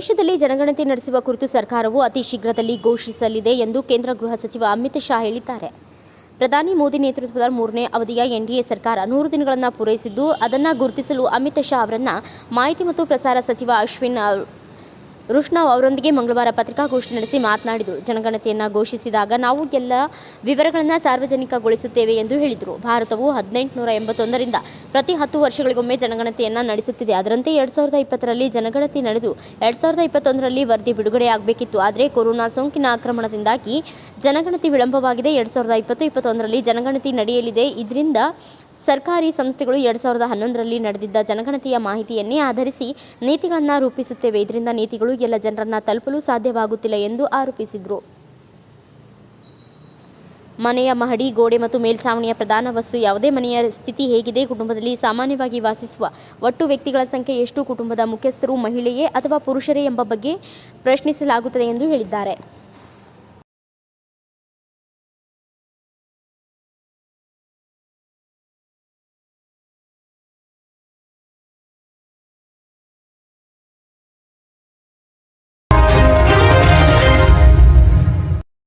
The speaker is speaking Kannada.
ದೇಶದಲ್ಲಿ ಜನಗಣತಿ ನಡೆಸುವ ಕುರಿತು ಸರ್ಕಾರವು ಅತಿ ಶೀಘ್ರದಲ್ಲಿ ಘೋಷಿಸಲಿದೆ ಎಂದು ಕೇಂದ್ರ ಗೃಹ ಸಚಿವ ಅಮಿತ್ ಶಾ ಹೇಳಿದ್ದಾರೆ. ಪ್ರಧಾನಿ ಮೋದಿ ನೇತೃತ್ವದ ಮೂರನೇ ಅವಧಿಯ ಎನ್ಡಿಎ ಸರ್ಕಾರ ನೂರು ದಿನಗಳನ್ನು ಪೂರೈಸಿದ್ದು, ಅದನ್ನು ಗುರುತಿಸಲು ಅಮಿತ್ ಶಾ ಅವರನ್ನು ಮಾಹಿತಿ ಮತ್ತು ಪ್ರಸಾರ ಸಚಿವ ಅಶ್ವಿನ್ ರುಷ್ಣಾವ್ ಅವರೊಂದಿಗೆ ಮಂಗಳವಾರ ಪತ್ರಿಕಾಗೋಷ್ಠಿ ನಡೆಸಿ ಮಾತನಾಡಿದರು. ಜನಗಣತಿಯನ್ನು ಘೋಷಿಸಿದಾಗ ನಾವು ಎಲ್ಲ ವಿವರಗಳನ್ನು ಸಾರ್ವಜನಿಕಗೊಳಿಸುತ್ತೇವೆ ಎಂದು ಹೇಳಿದರು. ಭಾರತವು ಹದಿನೆಂಟುನೂರ ಎಂಬತ್ತೊಂದರಿಂದ ಪ್ರತಿ ಹತ್ತು ವರ್ಷಗಳಿಗೊಮ್ಮೆ ಜನಗಣತಿಯನ್ನು ನಡೆಸುತ್ತಿದೆ. ಅದರಂತೆ ಎರಡು ಸಾವಿರದ ಇಪ್ಪತ್ತರಲ್ಲಿ ಜನಗಣತಿ ನಡೆದು ಎರಡು ಸಾವಿರದ ಇಪ್ಪತ್ತೊಂದರಲ್ಲಿ ವರದಿ ಬಿಡುಗಡೆಯಾಗಬೇಕಿತ್ತು ಆದರೆ ಕೊರೋನಾ ಸೋಂಕಿನ ಆಕ್ರಮಣದಿಂದಾಗಿ ಜನಗಣತಿ ವಿಳಂಬವಾಗಿದೆ. ಎರಡು ಸಾವಿರದ ಇಪ್ಪತ್ತು, ಇಪ್ಪತ್ತೊಂದರಲ್ಲಿ ಜನಗಣತಿ ನಡೆಯಲಿದೆ. ಇದರಿಂದ ಸರ್ಕಾರಿ ಸಂಸ್ಥೆಗಳು ಎರಡು ಸಾವಿರದ ಹನ್ನೊಂದರಲ್ಲಿ ನಡೆದಿದ್ದ ಜನಗಣತಿಯ ಮಾಹಿತಿಯನ್ನೇ ಆಧರಿಸಿ ನೀತಿಗಳನ್ನು ರೂಪಿಸುತ್ತೇವೆ. ಇದರಿಂದ ನೀತಿಗಳು ಎಲ್ಲ ಜನರನ್ನ ತಲುಪಲು ಸಾಧ್ಯವಾಗುತ್ತಿಲ್ಲ ಎಂದು ಆರೋಪಿಸಿದರು. ಮನೆಯ ಮಹಡಿ, ಗೋಡೆ ಮತ್ತು ಮೇಲ್ಛಾವಣಿಯ ಪ್ರಧಾನ ವಸ್ತು ಯಾವುದೇ ಮನೆಯ ಸ್ಥಿತಿ ಹೇಗಿದೆ ಕುಟುಂಬದಲ್ಲಿ ಸಾಮಾನ್ಯವಾಗಿ ವಾಸಿಸುವ ಒಟ್ಟು ವ್ಯಕ್ತಿಗಳ ಸಂಖ್ಯೆ ಎಷ್ಟು ಕುಟುಂಬದ ಮುಖ್ಯಸ್ಥರು, ಮಹಿಳೆಯೇ ಅಥವಾ ಪುರುಷರೇ ಎಂಬ ಬಗ್ಗೆ ಪ್ರಶ್ನಿಸಲಾಗುತ್ತದೆ ಎಂದು ಹೇಳಿದ್ದಾರೆ.